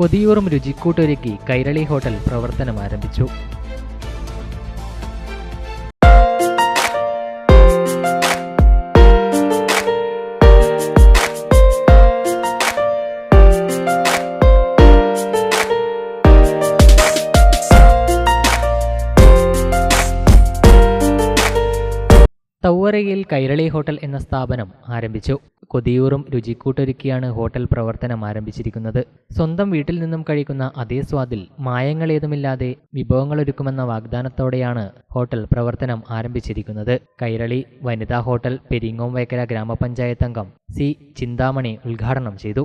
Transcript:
കൊതിയൂറും രുചിക്കൂട്ടൊരുക്കി Kairali hotel പ്രവർത്തനം ആരംഭിച്ചു. തൗവരയിൽ Kairali hotel എന്ന സ്ഥാപനം ആരംഭിച്ചു. കൊതിയൂറും രുചിക്കൂട്ടൊരുക്കിയാണ് ഹോട്ടൽ പ്രവർത്തനം ആരംഭിച്ചിരിക്കുന്നത്. സ്വന്തം വീട്ടിൽ നിന്നും കഴിക്കുന്ന അതേ സ്വാദിൽ മായങ്ങൾ മായങ്ങളേതുമില്ലാതെ വിഭവങ്ങളൊരുക്കുമെന്ന വാഗ്ദാനത്തോടെയാണ് ഹോട്ടൽ പ്രവർത്തനം ആരംഭിച്ചിരിക്കുന്നത്. കൈരളി വനിതാ ഹോട്ടൽ പെരിങ്ങോം വേക്കര ഗ്രാമപഞ്ചായത്ത് അംഗം സി ചിന്താമണി ഉദ്ഘാടനം ചെയ്തു.